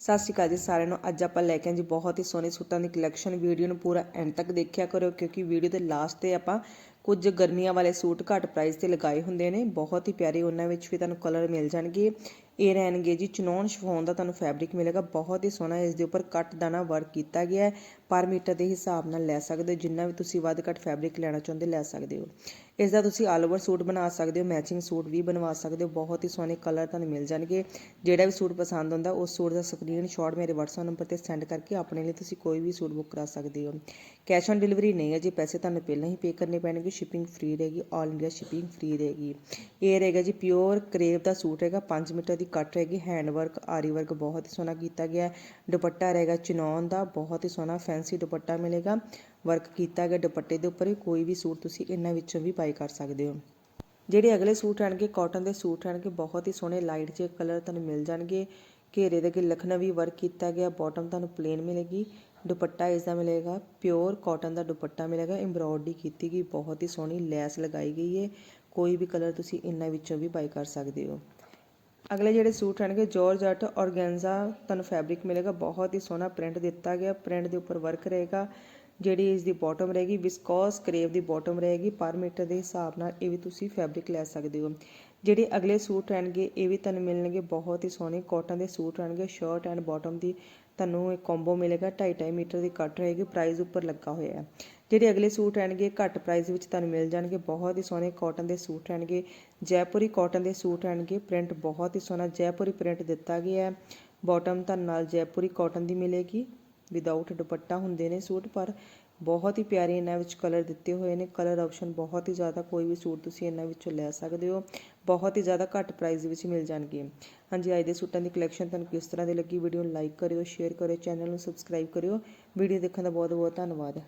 ਸਤਿ ਸ਼੍ਰੀ ਅਕਾਲ ਜੀ ਸਾਰਿਆਂ ਨੂੰ। ਅੱਜ ਆਪਾਂ ਲੈ ਕੇ ਆਏ ਜੀ ਬਹੁਤ ਹੀ ਸੋਹਣੇ ਸੂਟਾਂ ਦੀ ਕਲੈਕਸ਼ਨ ਵੀਡੀਓ ਨੂੰ ਪੂਰਾ ਐਂਡ ਤੱਕ ਦੇਖਿਆ ਕਰੋ ਕਿਉਂਕਿ ਵੀਡੀਓ ਦੇ ਲਾਸਟ ਤੇ ਆਪਾਂ ਕੁਝ ਗਰਮੀਆਂ ਵਾਲੇ ਸੂਟ ਘੱਟ ਪ੍ਰਾਈਸ ਤੇ ਲਗਾਏ ਹੁੰਦੇ ਨੇ। ਬਹੁਤ ਹੀ ਪਿਆਰੇ ਉਹਨਾਂ ਵਿੱਚ ਵੀ ਤੁਹਾਨੂੰ ਕਲਰ ਮਿਲ ਜਾਣਗੇ। ਇਹ ਰਹਿਣਗੇ ਜੀ। ਚਨੌਨ ਸ਼ਫੋਨ ਦਾ ਤੁਹਾਨੂੰ ਫੈਬਰਿਕ ਮਿਲੇਗਾ। ਬਹੁਤ ਹੀ ਸੋਹਣਾ ਇਸ ਦੇ ਉੱਪਰ ਕੱਟ ਦਾਣਾ ਵਰਕ ਕੀਤਾ ਗਿਆ ਹੈ। ਪਰ ਮੀਟਰ ਦੇ ਹਿਸਾਬ ਨਾਲ ਲੈ ਸਕਦੇ ਹੋ। ਜਿੰਨਾ ਵੀ ਤੁਸੀਂ ਵੱਧ ਘੱਟ ਫੈਬਰਿਕ ਲੈਣਾ ਚਾਹੁੰਦੇ ਲੈ ਸਕਦੇ ਹੋ। ਇਸ ਦਾ ਤੁਸੀਂ ਆਲ ਓਵਰ ਸੂਟ ਬਣਾ ਸਕਦੇ ਹੋ। ਮੈਚਿੰਗ ਸੂਟ ਵੀ ਬਣਵਾ ਸਕਦੇ ਹੋ। ਬਹੁਤ ਹੀ ਸੋਹਣੇ ਕਲਰ ਤੁਹਾਨੂੰ ਮਿਲ ਜਾਣਗੇ। ਜਿਹੜਾ ਵੀ ਸੂਟ ਪਸੰਦ ਹੁੰਦਾ, ਉਸ ਸੂਟ ਦਾ ਸਕਰੀਨਸ਼ਾਟ ਮੇਰੇ WhatsApp ਨੰਬਰ ਤੇ ਸੈਂਡ ਕਰਕੇ ਆਪਣੇ ਲਈ ਤੁਸੀਂ ਕੋਈ ਵੀ ਸੂਟ ਬੁੱਕ ਕਰਾ ਸਕਦੇ ਹੋ। ਕੈਸ਼ ਔਨ ਡਿਲੀਵਰੀ ਨਹੀਂ ਹੈ ਜੀ। ਪੈਸੇ ਤੁਹਾਨੂੰ ਪਹਿਲਾਂ ਹੀ ਪੇ ਕਰਨੇ ਪੈਣਗੇ। ਸ਼ਿਪਿੰਗ ਫ੍ਰੀ ਰਹੇਗੀ। ਆਲ ਇੰਡੀਆ ਸ਼ਿਪਿੰਗ ਫ੍ਰੀ ਰਹੇਗੀ। ਇਹ ਰਹੇਗਾ ਜੀ ਪਿਓਰ ਕਰੇਵ ਦਾ ਸੂਟ ਹੈਗਾ। 5 ਮੀਟਰ ਦੀ ਕੱਟ ਰਹੇਗੀ ਹੈਂਡ ਵਰਕ ਆਰੀ ਵਰਕ ਬਹੁਤ ਹੀ ਸੋਹਣਾ ਕੀਤਾ ਗਿਆ ਹੈ। ਦੁਪੱਟਾ ਰਹੇਗਾ ਚਨੌਨ ਦਾ, ਬਹੁਤ ਹੀ ਸੋਹਣਾ ਫੈਂਸੀ ਦੁਪੱਟਾ ਮਿਲੇਗਾ। ਵਰਕ ਕੀਤਾ ਗਿਆ ਦੁਪੱਟੇ ਦੇ ਉੱਪਰ ਕੋਈ ਵੀ ਸੂਟ ਤੁਸੀਂ ਇਹਨਾਂ ਵਿੱਚੋਂ ਵੀ ਬਾਈ ਕਰ ਸਕਦੇ ਹੋ। ਜਿਹੜੇ ਅਗਲੇ ਸੂਟ ਆਣਗੇ ਕਾਟਨ ਦੇ ਸੂਟ ਆਣਗੇ ਬਹੁਤ ਹੀ ਸੋਹਣੇ ਲਾਈਟ ਜਿਹੇ ਕਲਰ ਤੁਹਾਨੂੰ ਮਿਲ ਜਾਣਗੇ। ਘੇਰੇ ਦੇ ਅੱਗੇ ਲਖਨਵੀ ਵਰਕ ਕੀਤਾ ਗਿਆ ਬਾਟਮ ਤੁਹਾਨੂੰ ਪਲੇਨ ਮਿਲੇਗੀ। ਦੁਪੱਟਾ ਇਸ ਦਾ ਮਿਲੇਗਾ ਪਿਓਰ ਕਾਟਨ ਦਾ ਦੁਪੱਟਾ ਮਿਲੇਗਾ ਐਮਬ੍ਰੋਇਡਰੀ ਕੀਤੀ ਗਈ, ਬਹੁਤ ਹੀ ਸੋਹਣੀ ਲੈਸ ਲਗਾਈ ਗਈ ਹੈ। ਕੋਈ ਵੀ ਕਲਰ ਤੁਸੀਂ ਇਹਨਾਂ ਵਿੱਚੋਂ ਵੀ ਬਾਈ ਕਰ ਸਕਦੇ ਹੋ। ਅਗਲੇ ਜਿਹੜੇ ਸੂਟ ਆਣਗੇ ਜਾਰਜਟ ਔਰਗੈਂਜ਼ਾ ਤੁਹਾਨੂੰ ਫੈਬਰਿਕ ਮਿਲੇਗਾ, ਬਹੁਤ ਹੀ ਸੋਹਣਾ ਪ੍ਰਿੰਟ ਦਿੱਤਾ ਗਿਆ ਪ੍ਰਿੰਟ ਦੇ ਉੱਪਰ ਵਰਕ ਰਹੇਗਾ। ਜਿਹੜੀ ਇਸ ਦੀ ਬਾਟਮ ਰਹੇਗੀ ਵਿਸਕੋਸ ਕਰੇਵ ਦੀ ਬਾਟਮ ਰਹੇਗੀ, ਪਰ ਮੀਟਰ ਦੇ ਹਿਸਾਬ ਨਾਲ ਇਹ ਵੀ ਤੁਸੀਂ ਫੈਬਰਿਕ ਲੈ ਸਕਦੇ ਹੋ। ਜਿਹੜੇ ਅਗਲੇ ਸੂਟ ਆਣਗੇ ਇਹ ਵੀ ਤੁਹਾਨੂੰ ਮਿਲਣਗੇ, ਬਹੁਤ ਹੀ ਸੋਹਣੇ ਕਾਟਨ ਦੇ ਸੂਟ ਰਹਿਣਗੇ ਸ਼ਰਟ ਐਂਡ ਬਾਟਮ ਦੀ ਤੁਹਾਨੂੰ ਇੱਕ ਕੰਬੋ ਮਿਲੇਗਾ 2.5 ਮੀਟਰ ਦੀ ਕੱਟ ਰਹੇਗੀ ਪ੍ਰਾਈਸ ਉੱਪਰ ਲੱਗਾ ਹੋਇਆ ਹੈ। ਜਿਹੜੇ ਅਗਲੇ ਸੂਟ ਆਣਗੇ ਘੱਟ ਪ੍ਰਾਈਸ ਵਿੱਚ ਤੁਹਾਨੂੰ ਮਿਲ ਜਾਣਗੇ, ਬਹੁਤ ਹੀ ਸੋਹਣੇ ਕਾਟਨ ਦੇ ਸੂਟ ਰਹਿਣਗੇ, ਜੈਪੁਰੀ ਕਾਟਨ ਦੇ ਸੂਟ ਆਣਗੇ ਪ੍ਰਿੰਟ ਬਹੁਤ ਹੀ ਸੋਹਣਾ ਜੈਪੁਰੀ ਪ੍ਰਿੰਟ ਦਿੱਤਾ ਗਿਆ ਹੈ। ਬਾਟਮ ਤੁਹਾਨੂੰ ਨਾਲ ਜੈਪੁਰੀ ਕਾਟਨ ਦੀ ਮਿਲੇਗੀ। ਵਿਦਆਊਟ ਦੁਪੱਟਾ ਹੁੰਦੇ ਨੇ ਸੂਟ, ਪਰ ਬਹੁਤ ਹੀ ਪਿਆਰੇ ਇਹਨਾਂ ਵਿੱਚ ਕਲਰ ਦਿੱਤੇ ਹੋਏ ਨੇ। ਕਲਰ ਆਪਸ਼ਨ ਬਹੁਤ ਹੀ ਜ਼ਿਆਦਾ ਕੋਈ ਵੀ ਸੂਟ ਤੁਸੀਂ ਇਹਨਾਂ ਵਿੱਚੋਂ ਲੈ ਸਕਦੇ ਹੋ। ਬਹੁਤ ਹੀ ਜ਼ਿਆਦਾ ਘੱਟ ਪ੍ਰਾਈਸ ਵਿੱਚ ਮਿਲ ਜਾਣਗੇ। ਹਾਂਜੀ, ਅੱਜ ਦੇ ਸੂਟਾਂ ਦੀ ਕਲੈਕਸ਼ਨ ਤੁਹਾਨੂੰ ਕਿਸ ਤਰ੍ਹਾਂ ਦੀ ਲੱਗੀ? ਵੀਡੀਓ ਨੂੰ ਲਾਈਕ ਕਰਿਓ ਸ਼ੇਅਰ ਕਰਿਓ ਚੈਨਲ ਨੂੰ ਸਬਸਕ੍ਰਾਈਬ ਕਰਿਓ। ਵੀਡੀਓ ਦੇਖਣ ਦਾ ਬਹੁਤ ਬਹੁਤ ਧੰਨਵਾਦ।